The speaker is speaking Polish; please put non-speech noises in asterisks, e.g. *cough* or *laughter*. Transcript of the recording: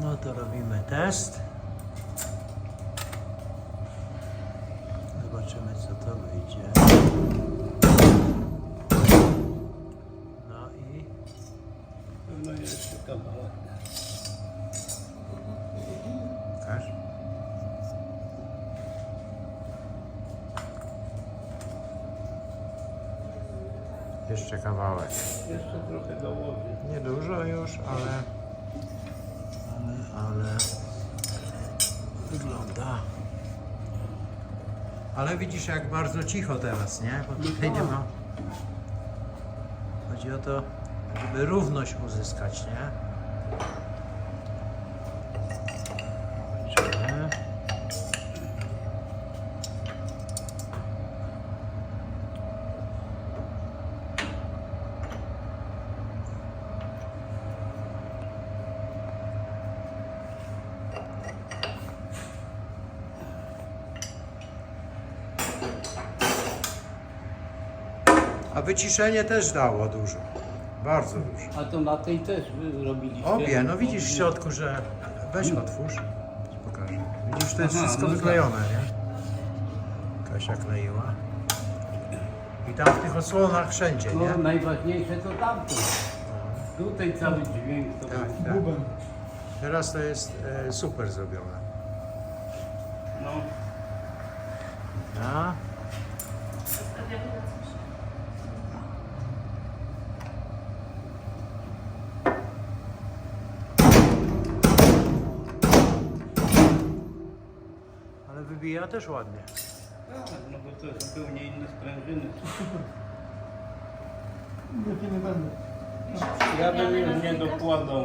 No to robimy test. Zobaczymy co to wyjdzie. No i No jeszcze kawałek. Pokaż. Jeszcze kawałek. Jeszcze trochę dołożę. Niedużo już, ale, ale, ale wygląda. Ale widzisz jak bardzo cicho teraz, nie? Bo tutaj nie ma. Chodzi o to, żeby równość uzyskać, nie? Zobaczymy. A wyciszenie też dało dużo. Bardzo dużo. A to na tej też wy robiliście? Obie, no widzisz w środku, że weź otwórz. Pokażę. Widzisz, to jest Aha, wszystko no wyklejone, nie? Kasia kleiła. I tam w tych osłonach wszędzie, No nie? najważniejsze to tamto. Tutaj cały dźwięk to Tak, był. tak. Teraz to jest e, super zrobione. No. A? Ale wybija też ładnie. Tak, no bo to zupełnie inne sprężyny. *laughs* Lepiej nie będę. Ja bym już nie dokładał.